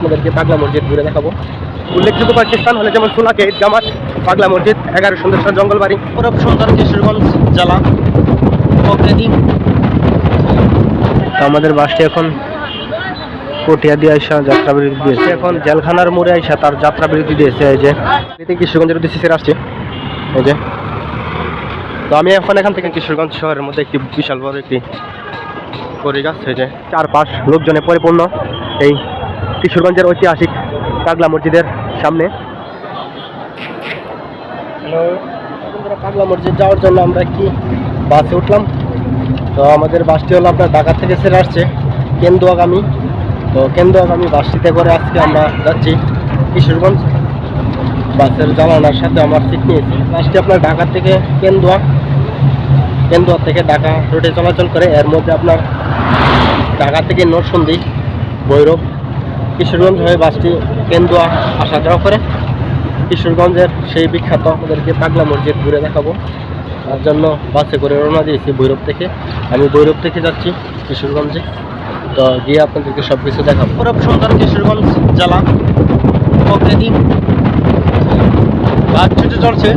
আমাদেরকে পাগলা মসজিদ ঘুরে দেখাবো। উল্লেখযোগ্য কয়েকটি স্থান হলে যেমন সোলাকে জামাত পাগলা মসজিদ এগারো সুন্দর জঙ্গলবাড়ি। পুরো সুন্দর কিশোরগঞ্জ জেলা। তো আমাদের বাসটি এখন পটিয়া দিয়ে আইসা যাত্রা বিরতি দিয়েছে এখন জেলখানার মোড়ে আইসা তার যাত্রা বিরতি দিয়েছে এই যে এতে কিশোরগঞ্জের উদ্দেশ্যে ছেড়ে আসছে। এই যে। তো আমি এখন এখান থেকে কিশোরগঞ্জ শহরের মধ্যে একটি বিশাল বড় একটি করি গাছ এই যে চারপাশ লোকজনে পরিপূর্ণ। এই কিশোরগঞ্জের ঐতিহাসিক পাগলা মসজিদের সামনে। হ্যালো পাগলা মসজিদ যাওয়ার জন্য আমরা কি বাসে উঠলাম? তো আমাদের বাসটি হলো আপনার ঢাকা থেকে ছেড়ে আসছে কেন্দুয়াগামী। তো কেন্দুয়াগামী বাসটিতে করে আজকে আমরা যাচ্ছি কিশোরগঞ্জ। বাসের জ্বালানার সাথে আমার সিট নিয়েছি। বাসটি আপনার ঢাকা থেকে কেন্দুয়া কেন্দুয়া থেকে ঢাকা রোডে চলাচল করে। এর মধ্যে আপনার ঢাকা থেকে নরসন্দী ভৈরব কিশোরগঞ্জ হয়ে বাসটি কেন্দুয়া আসা যাওয়া করে। কিশোরগঞ্জের সেই বিখ্যাত আমাদেরকে পাগলা মসজিদ ঘুরে দেখাবো। তার জন্য বাসে করে রওনা দিয়েছি ভৈরব থেকে। আমি ভৈরব থেকে যাচ্ছি কিশোরগঞ্জে। তো গিয়ে আপনাদেরকে সব কিছু দেখাবো। খুব সুন্দর কিশোরগঞ্জ জেলা। প্রকৃতি গাছ ছুটে চলছে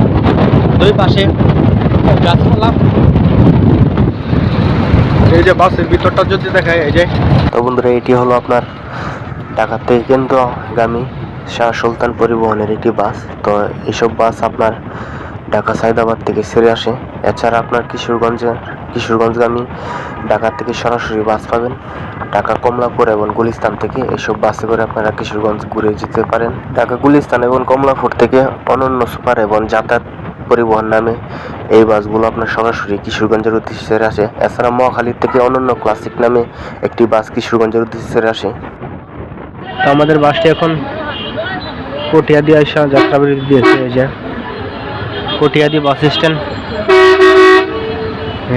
দুই পাশে গাছপালা। এই যে বাসের ভিতরটা যদি দেখায় এই যে। বন্ধুরা এটি হলো আপনার ঢাকা থেকে কেন্দ্রগামী শাহ সুলতান পরিবহনের একটি বাস। তো এইসব বাস আপনার ঢাকা সাইদাবাদ থেকে ছেড়ে আসে। এছাড়া আপনার কিশোরগঞ্জের কিশোরগঞ্জগামী ঢাকা থেকে সরাসরি বাস পাবেন। ঢাকা, কমলাপুর এবং গুলিস্তান থেকে এইসব বাসে করে আপনারা কিশোরগঞ্জ ঘুরে যেতে পারেন। ঢাকা, গুলিস্তান এবং কমলাপুর থেকে অনন্য সুপার এবং যাতায়াত পরিবহন নামে এই বাসগুলো আপনার সরাসরি কিশোরগঞ্জের উদ্দেশ্যে আসে। এছাড়া মহাখালীর থেকে অনন্য ক্লাসিক নামে একটি বাস কিশোরগঞ্জের উদ্দেশ্যে আসে। তো আমাদের বাসটি এখন পটিয়াদি আসা যাত্রা বিরতি দিয়েছে, এই যে পটিয়াদি বাস স্ট্যান্ড।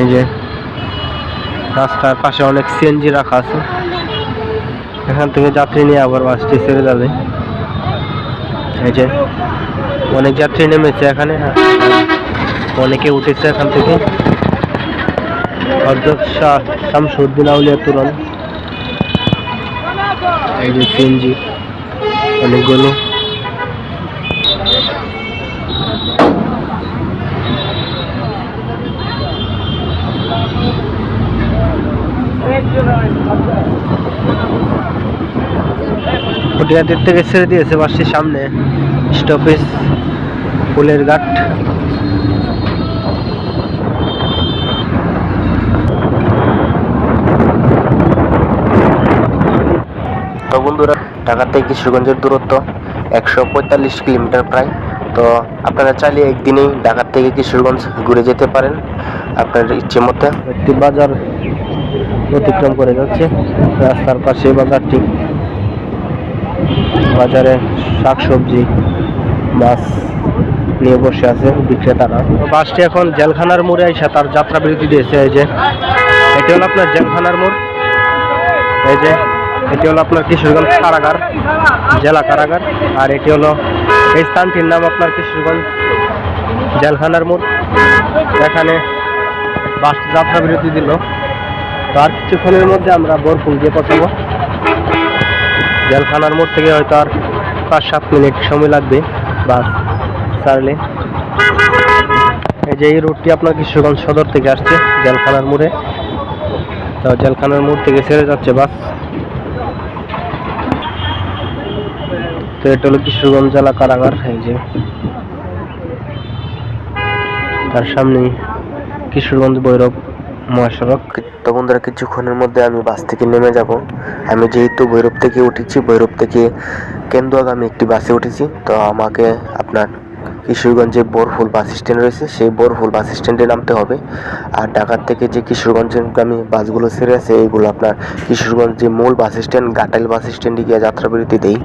এই যে রাস্তার পাশে অনেক সিএনজি রাখা আছে। এখান থেকে যাত্রী নিয়ে আবার বাসটি ছেড়ে যাবে। এই যে অনেক যাত্রী নেমেছে এখানে। অনেকে উঠেছে এখান থেকে। শাহ শামসুদ্দিন আউলিয়া তুরন। যে সিএনজি অনেকগুলো। পটিয়াদের থেকে ছেড়ে দিয়েছে বাসটির সামনে। স্টপেজ ফুলের ঘাট তো বন্ধুরা ঢাকা থেকে কিশোরগঞ্জের দূরত্ব একশো পঁয়তাল্লিশ কিলোমিটার প্রায়। তো আপনারা চাইলে একদিনেই ঢাকা থেকে কিশোরগঞ্জ ঘুরে যেতে পারেন। আপনার ইচ্ছে মতো একটি বাজার অতিক্রম করে যাচ্ছে। রাস্তার পাশে বাজারটি। বাজারে শাকসবজি, মাছ নিয়ে বসে আছে বিক্রেতারা। বাসটি এখন জেলখানার মোড়ে এসে তার যাত্রা বিরতি দিয়েছে। এই যে, এটি হলো আপনার জেলখানার মোড়। এই যে এটি হলো আপনার কিশোরগঞ্জ কারাগার, জেলা কারাগার, আর এটি হলো এই স্থানটির নাম আপনার কিশোরগঞ্জ জেলখানার মোড়। এখানে বাস যাত্রা বিরতি দিল। আর কিছুক্ষণের মধ্যে আমরা বোরফুল গিয়ে পৌঁছাবো। জেলখানার মোড় থেকে হয়তো আর পাঁচ, সাত মিনিট সময় লাগবে বাস ছাড়লে। এই যে এই রুটটি আপনার কিশোরগঞ্জ সদর থেকে আসছে জেলখানার মোড়ে। তো জেলখানার মোড় থেকে ছেড়ে যাচ্ছে বাস। তো এটা হলো কিশোরগঞ্জ জেলা কারাগার, এই যে। তার সামনে কিশোরগঞ্জ ভৈরব মহাসড়ক। তো বন্ধুরা, কিছুক্ষণের মধ্যে আমি বাস থেকে নেমে যাব। আমি যেহেতু ভৈরব থেকে উঠেছি, ভৈরব থেকে কেন্দুয়াগামী একটি বাসে উঠেছি। তো আমাকে আপনার কিশোরগঞ্জে বোরফুল বাস স্ট্যান্ড রয়েছে, সেই বোরফুল বাস স্ট্যান্ডে নামতে হবে। আর ঢাকার থেকে যে কিশোরগঞ্জগামী বাসগুলো ছেড়ে আছে এইগুলো আপনার কিশোরগঞ্জ যে মূল বাস স্ট্যান্ড, ঘাটাইল বাস স্ট্যান্ডে গিয়ে যাত্রাবিরতি দেই।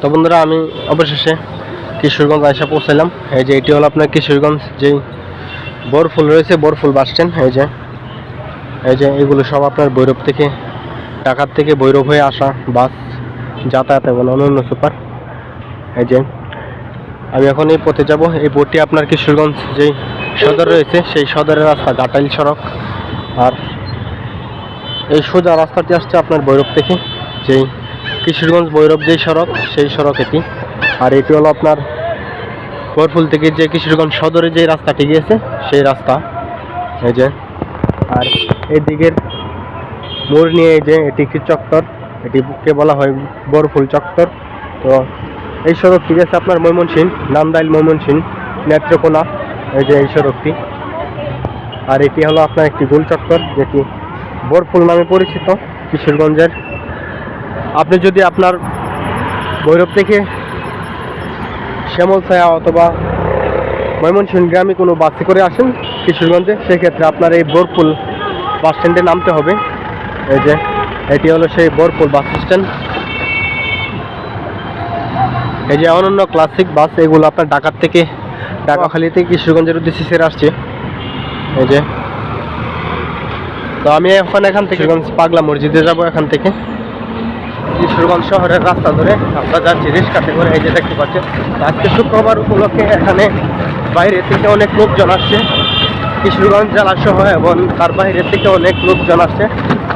তো বন্ধুরা, আমি অবশেষে কিশোরগঞ্জ আসা পৌঁছালাম এই যে এটি হলো আপনার কিশোরগঞ্জ যেই বরফুল রয়েছে, বরফুল বাস স্ট্যান্ড। এই যে এই যে এগুলো সব আপনার ভৈরব থেকে, ঢাকার থেকে ভৈরব হয়ে আসা বাস যাতায়াত এবং অন্যান্য সুপার। এই যে, আমি এখন এই পথে যাব। এই বোটটি আপনার কিশোরগঞ্জ যেই সদর রয়েছে, সেই সদরের রাস্তা ঘাটাইল সড়ক। আর এই সোজা রাস্তাটি আসছে আপনার ভৈরব থেকে, যেই কিশোরগঞ্জ ভৈরব যে সড়ক, সেই সড়ক এটি। আর এটি হলো আপনার বরফুল থেকে যে কিশোরগঞ্জ সদরে যে রাস্তাটি গিয়েছে, সেই রাস্তা। এই যে, আর এই দিকের মোড় নিয়ে এই যে, এটি একটি চত্বর। এটিকে বলা হয় বরফুল চত্বর। তো এই সড়কটি গেছে আপনার ময়মনসিং নান্দাইল ময়মনসিং নেত্রকোনা, এই যে এই সড়কটি। আর এটি হলো আপনার একটি গোল চত্বর, যেটি বরফুল নামে পরিচিত কিশোরগঞ্জের আপনি যদি আপনার ভৈরব থেকে শ্যামলছায়া অথবা ময়মনসিংহ গ্রামে কোনো বাসে করে আসেন কিশোরগঞ্জে সেক্ষেত্রে আপনার এই বোরপুল বাস স্ট্যান্ডে নামতে হবে। এই যে এটি হলো সেই বোরপুল বাস স্ট্যান্ড। এই যে অনন্য ক্লাসিক বাস এগুলো আপনার ঢাকার থেকে ঢাকাখালী থেকে কিশোরগঞ্জের উদ্দেশ্যে ছেড়ে আসছে। এই যে তো আমি এখন এখান থেকে পাগলা মসজিদে যাব এখান থেকে। কিশোরগঞ্জ শহরের রাস্তা ধরে আমরা যাচ্ছি রিক্সাতে করে, এই যে দেখতে পাচ্ছেন। আজকে শুক্রবার উপলক্ষে এখানে বাইরে থেকে অনেক লোকজন আসছে। কিশোরগঞ্জ জেলা সহ এবং তার বাইরে থেকে অনেক লোকজন আসছে।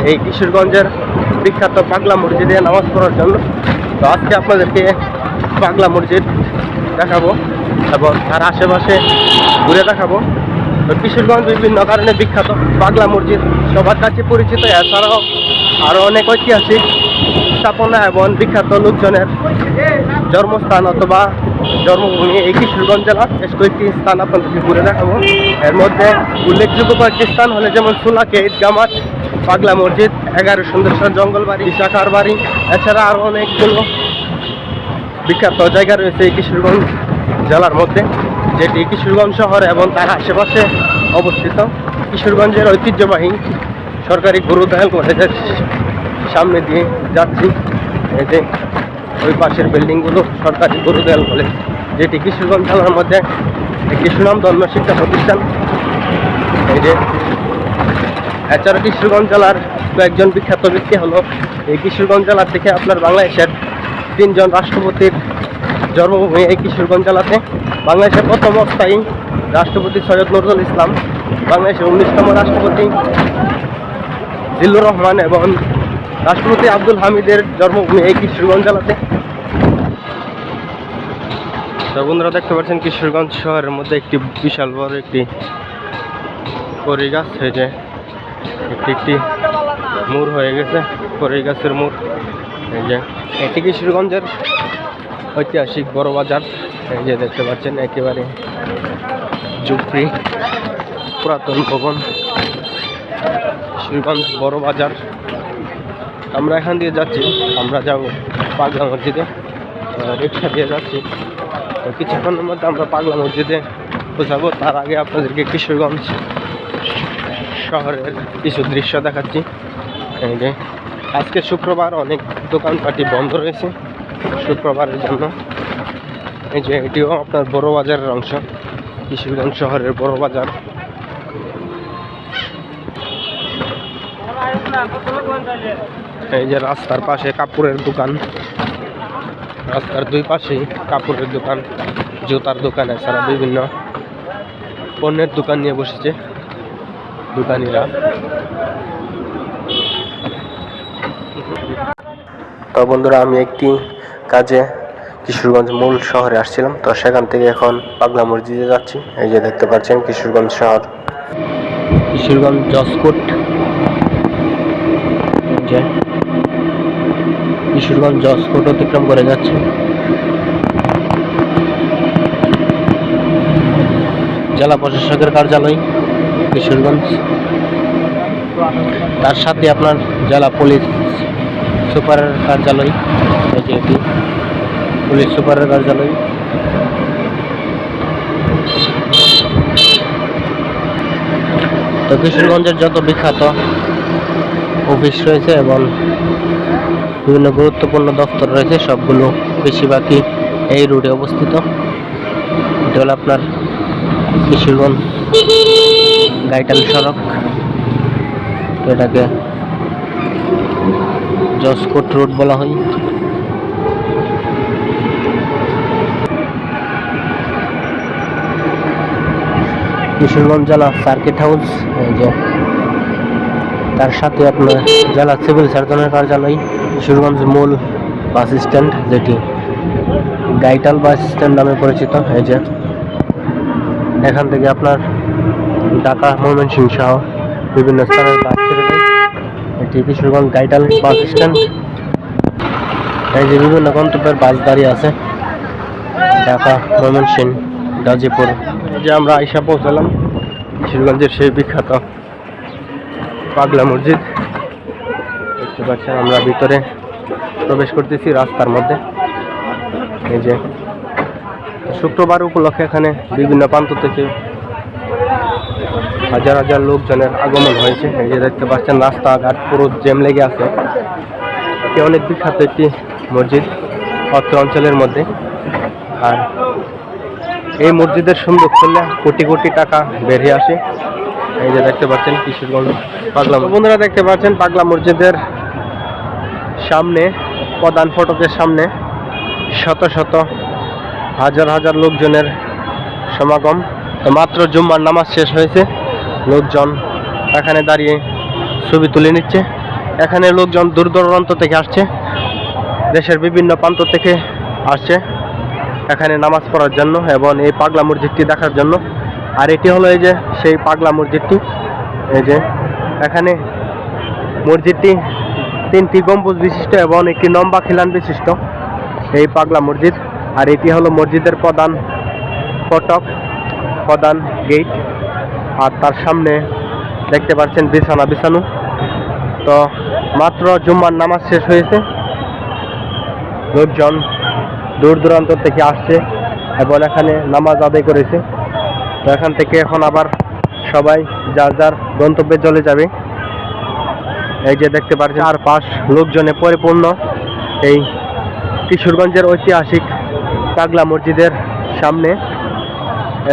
এই কিশোরগঞ্জের বিখ্যাত পাগলা মসজিদে নামাজ পড়ার জন্য। তো আজকে আপনাদেরকে পাগলা মসজিদ দেখাবো এবং তার আশেপাশে ঘুরে দেখাবো। তো কিশোরগঞ্জ বিভিন্ন কারণে বিখ্যাত পাগলা মসজিদ সবার কাছে পরিচিত। এছাড়াও আরও অনেক ঐতিহাসিক স্থাপনা এবং বিখ্যাত লোকজনের জন্মস্থান অথবা জন্মভূমি এই কিশোরগঞ্জ জেলা বেশ কয়েকটি স্থান আপনাদেরকে ঘুরে দেখাবো। এর মধ্যে উল্লেখযোগ্য কয়েকটি স্থান হলে যেমন সুলাকে ঈদগা মাঠ, পাগলা মসজিদ, এগারো সুন্দরসর জঙ্গল বাড়ি বিশাখার বাড়ি, এছাড়া আরও অনেকগুলো বিখ্যাত জায়গা রয়েছে এই কিশোরগঞ্জ জেলার মধ্যে, যেটি কিশোরগঞ্জ শহর এবং তার আশেপাশে অবস্থিত। কিশোরগঞ্জের ঐতিহ্যবাহী সরকারি গুরুদয়াল কলেজের সামনে দিয়ে যাচ্ছি। এই যে ওই পাশের বিল্ডিংগুলো সরকারি গুরুদয়াল কলেজ যেটি কিশোরগঞ্জ জেলার মধ্যে একটি সুনামধন্য শিক্ষা প্রতিষ্ঠান। এই যে এছাড়া কিশোরগঞ্জ জেলার কয়েকজন বিখ্যাত ব্যক্তি হলো, এই কিশোরগঞ্জ জেলা থেকে আপনার বাংলাদেশের তিনজন রাষ্ট্রপতির জন্মভূমি এই কিশোরগঞ্জ জেলাতে বাংলাদেশের প্রথম অস্থায়ী রাষ্ট্রপতি সৈয়দ নজরুল ইসলাম, বাংলাদেশের উনিশতম রাষ্ট্রপতি জিল্লুর রহমান এবং রাষ্ট্রপতি আব্দুল হামিদের জন্মভূমি এই কিশোরগঞ্জ জেলাতে। বন্ধুরা, দেখতে পাচ্ছেন কিশোরগঞ্জ শহরের মধ্যে একটি বিশাল বড় একটি করি গাছ যে একটি একটি মোড় হয়ে গেছে করি গাছের মোড় এই যে এটি কিশোরগঞ্জের ঐতিহাসিক বড় বাজার। এই যে দেখতে পাচ্ছেন, একেবারে ঝুপড়ি পুরাতন ভবন। কিশোরগঞ্জ বড় বাজার। আমরা এখান দিয়ে যাচ্ছি। আমরা যাব পাগলা মসজিদে। রিক্সা দিয়ে যাচ্ছি। তো কিছুক্ষণের মধ্যে আমরা পাগলা মসজিদে পৌঁছাবো। তার আগে আপনাদেরকে কিশোরগঞ্জ শহরের কিছু দৃশ্য দেখাচ্ছি। এই যে, আজকে শুক্রবার অনেক দোকানপাটি বন্ধ রয়েছে শুক্রবারের জন্য। এই যে, এটিও আপনার বড় বাজারের অংশ, কিশোরগঞ্জ শহরের বড় বাজার। এই যে রাস্তার পাশে কাপড়ের দোকান। রাস্তার দুই পাশেই কাপড়ের দোকান, জুতার দোকান, এছাড়া বিভিন্ন পণ্যের দোকান নিয়ে বসেছে দোকানিরা। তো বন্ধুরা, আমি একটি কাজে কিশোরগঞ্জ মূল শহরে আসছিলাম। তো সেখান থেকে এখন পাগলা মসজিদে যাচ্ছি। এই যে দেখতে পাচ্ছেন কিশোরগঞ্জ শহর। কিশোরগঞ্জ জসকোট কিশোরগঞ্জ জসকোট অতিক্রম করে যাচ্ছে। জেলা প্রশাসকের কার্যালয়, কিশোরগঞ্জ। তার সাথে আপনার জেলা পুলিশ সুপারের কার্যালয় যে এটি, পুলিশ সুপারের কার্যালয়। তো কিশোরগঞ্জের যত বিখ্যাত অফিস রয়েছে এবং বিভিন্ন গুরুত্বপূর্ণ দপ্তর রয়েছে, সবগুলো বেশিরভাগই এই রুটে অবস্থিত। এটা হলো আপনার কিশোরগঞ্জ গাইটাল সড়ক। এটাকে জসকোট রোড বলা হয়। কিশোরগঞ্জ জেলা সার্কিট হাউস, এই যে তার সাথে আপনার জেলা সিভিল সার্জনের কার্যালয়। কিশোরগঞ্জ মূল বাস স্ট্যান্ড, যেটি গাইটাল বাস স্ট্যান্ড নামে পরিচিত। এই যে, এখান থেকে আপনার ঢাকা, ময়মনসিংহ সহ বিভিন্ন স্থানের বাস ছেড়ে দেয়। এটি কিশোরগঞ্জ গাইটাল বাস স্ট্যান্ড। এই যে বিভিন্ন গন্তব্যের বাস দাঁড়িয়ে আছে ঢাকা, ময়মনসিংহ, গাজীপুর। যে আমরা আইসা পৌঁছালাম কিশোরগঞ্জের সেই বিখ্যাত পাগলা মসজিদ। দেখতে পাচ্ছেন আমরা ভিতরে প্রবেশ করতেছি রাস্তার মধ্যে। এই যে শুক্রবার উপলক্ষে এখানে বিভিন্ন প্রান্ত থেকে হাজার হাজার লোকজনের আগমন হয়েছে। এই যে দেখতে পাচ্ছেন রাস্তাঘাট পুরো জ্যাম লেগে আছে। এটি অনেক বিখ্যাত একটি মসজিদ অত্র অঞ্চলের মধ্যে। আর এই মসজিদের সুন্দর করলে কোটি কোটি টাকা বেরিয়ে আসে। এই যে দেখতে পাচ্ছেন কিশোরগঞ্জ পাগলা। বন্ধুরা দেখতে পাচ্ছেন পাগলা মসজিদের সামনে, প্রধান ফটকের সামনে শত শত, হাজার হাজার লোকজনের সমাগম। তো মাত্র জুম্মার নামাজ শেষ হয়েছে, লোকজন এখানে দাঁড়িয়ে ছবি তুলে নিচ্ছে। এখানে লোকজন দূর দূরান্ত থেকে আসছে, দেশের বিভিন্ন প্রান্ত থেকে আসছে। এখানে নামাজ পড়ার জন্য এবং এই পাগলা মসজিদটি দেখার জন্য আর এটি হলো এই যে সেই পাগলা মসজিদটি। এই যে এখানে মসজিদটি তিনটি গম্বুজ বিশিষ্ট এবং একটি লম্বা খিলান বিশিষ্ট এই পাগলা মসজিদ। আর এটি হলো মসজিদের প্রধান ফটক প্রধান গেট। আর তার সামনে দেখতে পাচ্ছেন বিছানা, বিছানো। তো মাত্র জুম্মার নামাজ শেষ হয়েছে। লোকজন দূর দূরান্ত থেকে আসছে এবং এখানে নামাজ আদায় করেছে। তো এখান থেকে এখন আবার সবাই যার যার গন্তব্যে চলে যাবে। এই যে দেখতে পাচ্ছেন আর পাশ লোকজনে পরিপূর্ণ। এই কিশোরগঞ্জের ঐতিহাসিক পাগলা মসজিদের সামনে।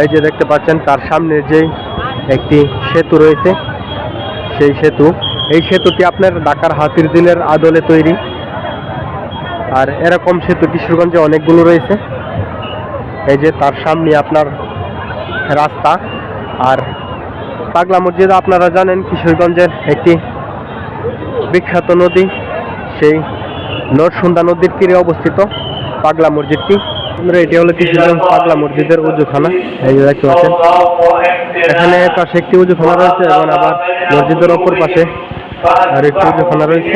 এই যে দেখতে পাচ্ছেন, তার সামনে যে একটি সেতু রয়েছে, সেই সেতু। এই সেতুটি আপনার ঢাকার হাতির দিনের আদলে তৈরি। আর এরকম সেতু কিশোরগঞ্জে অনেকগুলো রয়েছে। এই যে তার সামনে আপনার রাস্তা। আর পাগলা মসজিদ আপনারা জানেন, কিশোরগঞ্জের একটি বিখ্যাত নদী। সেই নরসুন্দা নদীর তীরে অবস্থিত পাগলা মসজিদটি। এটি হলো কিশোরগঞ্জ পাগলা মসজিদের উজুখানা। এই যে দেখতে পাচ্ছেন। এখানে পাশে একটি উজুখানা রয়েছে এবং আবার মসজিদের অপর পাশে আর একটি উজুখানা রয়েছে।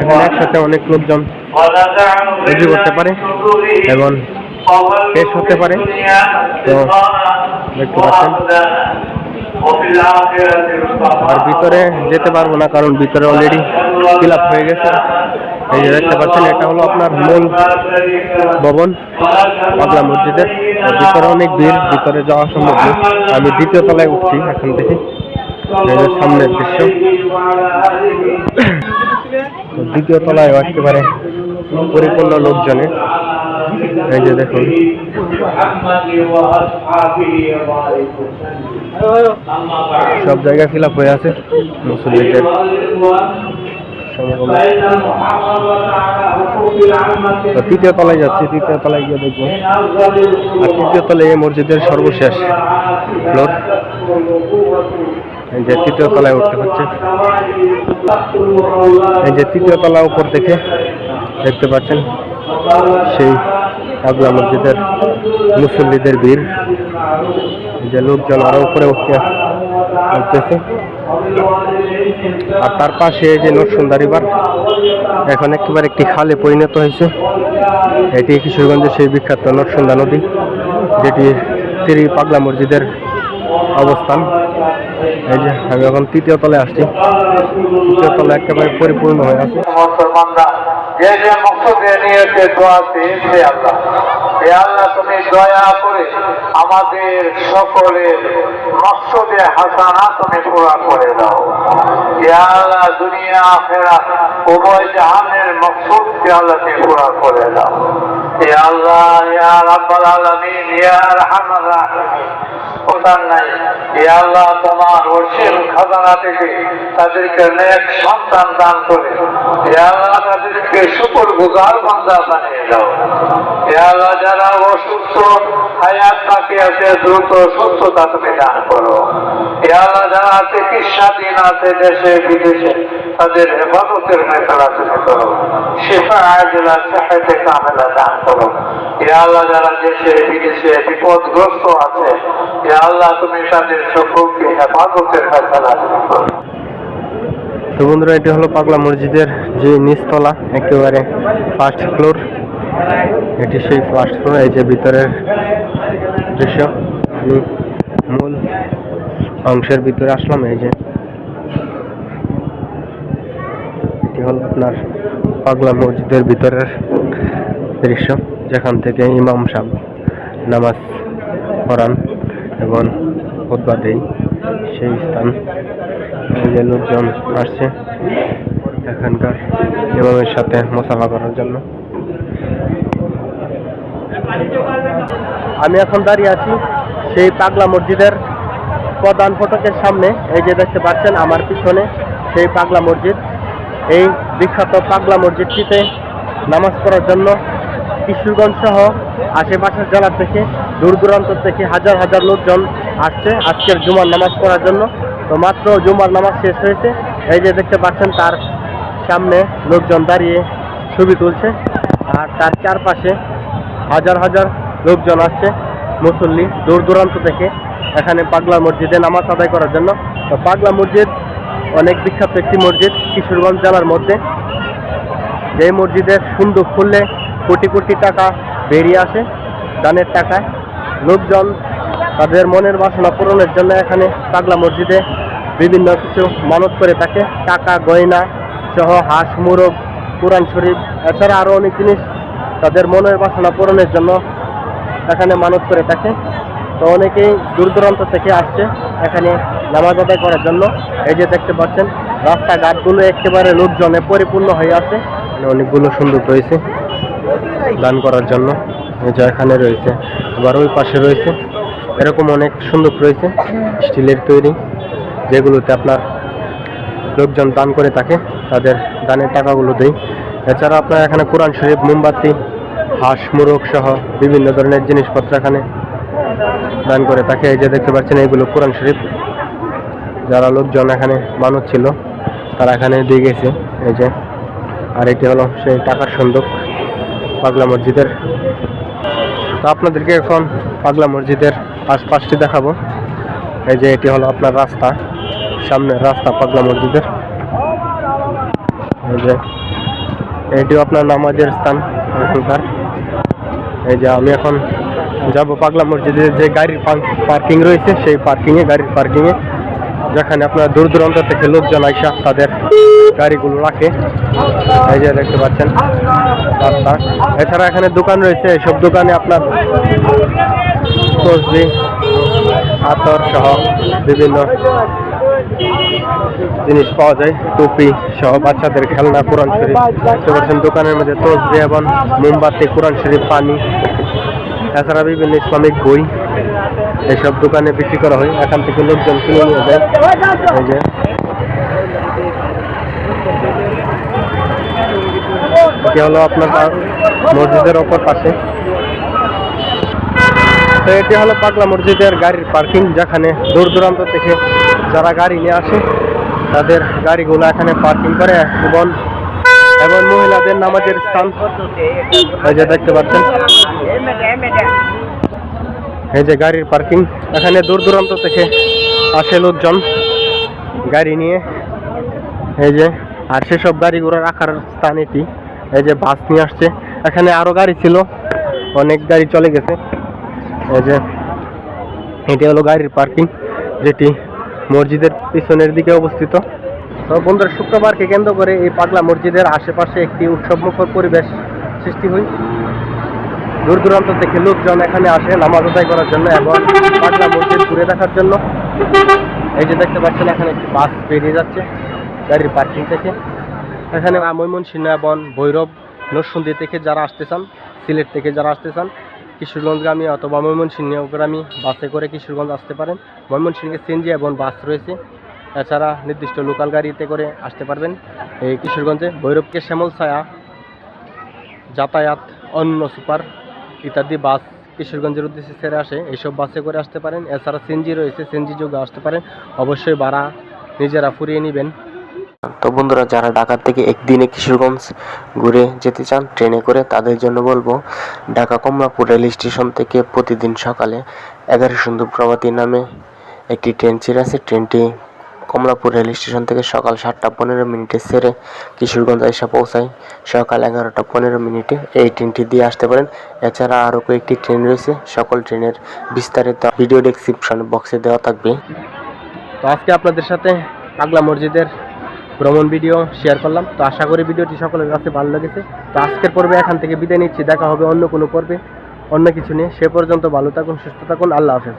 এখানে একসাথে অনেক লোকজন উজু করতে পারে। এবং শেষ হতে পারে। তো দেখতে পাচ্ছেন। আর ভিতরে যেতে পারব না, কারণ ভিতরে অলরেডি ফিল আপ হয়ে গেছে। এই যে দেখতে পাচ্ছেন, এটা হলো আপনার মূল ভবন, পাগলা মসজিদের। ভিতরে অনেক ভিড়, ভিতরে যাওয়া সম্ভব নয় আমি দ্বিতীয় তলায় উঠছি এখন থেকে সামনের দৃশ্য। দ্বিতীয় তলায় একেবারে পরিপূর্ণ লোকজনে এই যে দেখুন। সব জায়গা ফিল আপ হয়ে আছে তো তৃতীয় তলায় যাচ্ছি, তৃতীয় তলায় গিয়ে দেখব। আর তৃতীয় তলায় এই মসজিদের সর্বশেষ ফ্লোর। এই যে তৃতীয় তলায় উঠতে হচ্ছে। এই যে তৃতীয় তলা উপর থেকে দেখতে পাচ্ছেন সেই পাগলা মসজিদের মুসল্লিদের ভিড়। যে লোকজন আরও উপরে উঠতে উঠতেছে। আর তার পাশে যে নরসুন্দা রিভার এখন একেবারে একটি খালে পরিণত হয়েছে। এটি কিশোরগঞ্জের সেই বিখ্যাত নরসুন্দা নদী, যেটি তিরি পাগলা মসজিদের অবস্থান। এই যে আমি এখন তৃতীয় তলায় আসছি। তৃতীয় তলা একেবারে পরিপূর্ণ হয়ে আছে। মুসলমানরা যে যে মকসদে নিয়েছে দোয়া চেয়েছে আল্লাহ। এ আল্লাহ, তুমি দয়া করে আমাদের সকলের মকসদে হাসানা তুমি পুরা করে দাও। এ আল্লাহ, দুনিয়া আখেরা উভয় জাহানের মকসুদকে আল্লাহ তুমি পুরা করে দাও। এ আল্লাহ ইয়া রাব্বাল আলামিন ইয়া আরহামার রাহিমিন। প্রদান নাই তোমার অসীম খাজানা থেকে তাদেরকে নেক সন্তান দান করে এ আল্লাহ তাদেরকে শুকর বান্দা বানিয়ে দাও। যারা অসুস্থ, হায়াত বাকি আছে, দ্রুত সুস্থতা তুমি দান করো। যারা চিকিৎসাধীন আছে দেশে বিদেশে তাদের হেফাজতের মেসলা তুমি করো শেফা আজলা সেহেতে কামেলা দান করো এ আল্লাহ যারা দেশে বিদেশে বিপদগ্রস্ত আছে এ আল্লাহ তুমি তাদের সকলকে হেফাজতের মেসলা তুমি করো তো বন্ধুরা, এটি হলো পাগলা মসজিদের যে নিচতলা, একেবারে ফার্স্ট ফ্লোর এটি সেই ফার্স্ট ফ্লোর এই যে ভিতরের দৃশ্য। মূল অংশের ভিতরে আসলাম, এই যে। এটি হল আপনার পাগলা মসজিদের ভিতরের দৃশ্য, যেখান থেকে ইমাম সাহেব নামাজ পড়ান এবং খুতবা দেই সেই স্থান যে লোকজন আসছে এখানকার ইমামের সাথে মোসাফা করার জন্য। আমি এখন দাঁড়িয়ে আছি সেই পাগলা মসজিদের প্রধান ফটকের সামনে, এই যে দেখতে পাচ্ছেন আমার পিছনে সেই পাগলা মসজিদ। এই বিখ্যাত পাগলা মসজিদটিতে নামাজ পড়ার জন্য কিশোরগঞ্জ সহ আশেপাশের জেলা থেকে, দূর দূরান্ত থেকে হাজার হাজার লোকজন আসছে আজকের জুমার নামাজ পড়ার জন্য। তো মাত্র জুমার নামাজ শেষ হয়েছে। এই যে দেখতে পাচ্ছেন তার সামনে লোকজন দাঁড়িয়ে ছবি তুলছে আর তার চারপাশে হাজার হাজার লোকজন আসছে, মুসল্লি দূর দূরান্ত থেকে। এখানে পাগলা মসজিদে নামাজ আদায় করার জন্য। পাগলা মসজিদ, অনেক বিখ্যাত একটি মসজিদ কিশোরগঞ্জ জেলার মধ্যে। যে মসজিদের সুন্দর খুললে কোটি কোটি টাকা বেরিয়ে আসে দানের টাকায়। লোকজন তাদের মনের বাসনা পূরণের জন্য এখানে পাগলা মসজিদে বিভিন্ন কিছু মানত করে থাকে। টাকা, গয়না সহ হাঁস, মুরগ, কোরআন শরীফ, এছাড়া আরও অনেক জিনিস তাদের মনের বাসনা পূরণের জন্য এখানে মানত করে থাকে। তো অনেকেই দূর দূরান্ত থেকে আসছে এখানে নামাজ আদায় করার জন্য। এই যে দেখতে পাচ্ছেন, রাস্তাঘাটগুলো একেবারে লোকজনে পরিপূর্ণ হয়ে আছে। অনেকগুলো সুন্দর রয়েছে দান করার জন্য। যে এখানে রয়েছে, আবার ওই পাশে রয়েছে, এরকম অনেক সুন্দর রয়েছে, স্টিলের তৈরি, যেগুলোতে আপনার লোকজন দান করে থাকে, তাদের দানের টাকাগুলো দেয়। এছাড়া আপনার এখানে কোরআন শরীফ, মোমবাতি, হাঁস, মুরগ সহ বিভিন্ন ধরনের জিনিসপত্র এখানে দান করে তাকে এই যে দেখতে পাচ্ছেন, এইগুলো কোরআন শরীফ। যারা লোকজন এখানে মানুষ ছিল, তারা এখানে দিয়ে গেছে। এই যে, আর এটি হলো সেই টাকার সন্দুক, পাগলা মসজিদের। তো আপনাদেরকে এখন পাগলা মসজিদের আশপাশটি দেখাবো। এই যে, এটি হলো আপনার রাস্তা, সামনের রাস্তা পাগলা মসজিদের। এই যে, এটিও আপনার নামাজের স্থান এখানকার। এই যে, আমি এখন যাব পাগলা মসজিদের যে গাড়ির পার্কিং রয়েছে, সেই পার্কিংয়ে গাড়ির পার্কিংয়ে যেখানে আপনার দূর দূরান্ত থেকে লোকজন আইসা তাদের গাড়িগুলো রাখে। এই যে দেখতে পাচ্ছেন, রাস্তা। এছাড়া এখানে দোকান রয়েছে এইসব দোকানে আপনার তসবি আতর সহ বিভিন্ন জিনিস পাওয়া যায়, টুপি সহ বাচ্চাদের খেলনা, কোরআন শরীফ। দেখতে পাচ্ছেন, দোকানের মধ্যে তসবি এবং মোমবাতি, কোরআন শরীফ, পানি এছাড়া বিভিন্ন ইসলামিক বই এইসব দোকানে বিক্রি করা হয়। এখান থেকে লোকজন কিনে নিয়ে যায়। এটি হলো আপনার মসজিদের ওপর পাশে। তো এটি হলো পাগলা মসজিদের গাড়ির পার্কিং, যেখানে দূর দূরান্ত থেকে যারা গাড়ি নিয়ে আসে, তাদের গাড়িগুলো এখানে পার্কিং করে এবং এবং মহিলাদের নামাজের স্থান। দেখতে পাচ্ছেন। এই যে গাড়ির পার্কিং, এখানে দূর দূরান্ত থেকে আসে লোকজন গাড়ি নিয়ে। এই যে, আর সেসব গাড়িগুলো রাখার স্থান এটি। এই যে বাস নিয়ে আসছে। এখানে আরও গাড়ি ছিল, অনেক গাড়ি চলে গেছে। এই যে, এটি হলো গাড়ির পার্কিং, যেটি মসজিদের পিছনের দিকে অবস্থিত। তো বন্ধুরা, শুক্রবারকে কেন্দ্র করে এই পাগলা মসজিদের আশেপাশে একটি উৎসবমুখর পরিবেশ সৃষ্টি হয়। দূর দূরান্ত থেকে লোকজন এখানে আসে নামাজ আদায় করার জন্য এবং পাগলা মসজিদ ঘুরে দেখার জন্য। এই যে দেখতে পাচ্ছেন, এখানে একটি বাস বেরিয়ে যাচ্ছে গাড়ির পার্কিং থেকে। এখানে ময়মনসিংহ এবং ভৈরব নরসুন্দি থেকে যারা আসতে চান, সিলেট থেকে যারা আসতে চান, কিশোরগঞ্জগামী অথবা ময়মনসিংহগামী বাসে করে কিশোরগঞ্জ আসতে পারেন। ময়মনসিংহে সিএনজি এবং বাস রয়েছে। এছাড়া নির্দিষ্ট লোকাল গাড়িতে করে আসতে পারবেন। এই কিশোরগঞ্জে ভৈরবকে শ্যামল ছায়া যাতায়াত অন্য সুপার ইত্যাদি বাস কিশোরগঞ্জের উদ্দেশ্যে ছেড়ে আসে। এইসব বাসে করে আসতে পারেন। এছাড়া সিএনজি রয়েছে। সিএনজি যোগে আসতে পারেন। অবশ্যই ভাড়া নিজেরা ফুরিয়ে নেবেন। তো বন্ধুরা, যারা ঢাকা থেকে একদিনে কিশোরগঞ্জ ঘুরে যেতে চান, ট্রেনে করে, তাদের জন্য বলব, ঢাকা কমলাপুর রেল স্টেশন থেকে প্রতিদিন সকালে এগারো সুন্দর প্রভাতী নামে একটি ট্রেন ছেড়ে আছে ট্রেনটি কমলাপুর রেল স্টেশন থেকে সকাল সাতটা পনেরো মিনিটে সেরে কিশোরগঞ্জ এসে পৌঁছায়। সকাল এগারোটা পনেরো মিনিটে এই ট্রেনটি দিয়ে আসতে পারেন। এছাড়া আরও কয়েকটি ট্রেন রয়েছে। সকল ট্রেনের বিস্তারিত ভিডিও ডেসক্রিপশন বক্সে দেওয়া থাকবে। তো আজকে আপনাদের সাথে পাগলা মসজিদের ভ্রমণ ভিডিও শেয়ার করলাম। তো আশা করি ভিডিওটি সকলের কাছে ভালো লেগেছে। তো আজকের পর্বে এখান থেকে বিদায় নিচ্ছি। দেখা হবে অন্য কোনো পর্বে। অন্য কিছু নিয়ে সে পর্যন্ত ভালো থাকুন, সুস্থ থাকুন। আল্লাহ হাফেজ।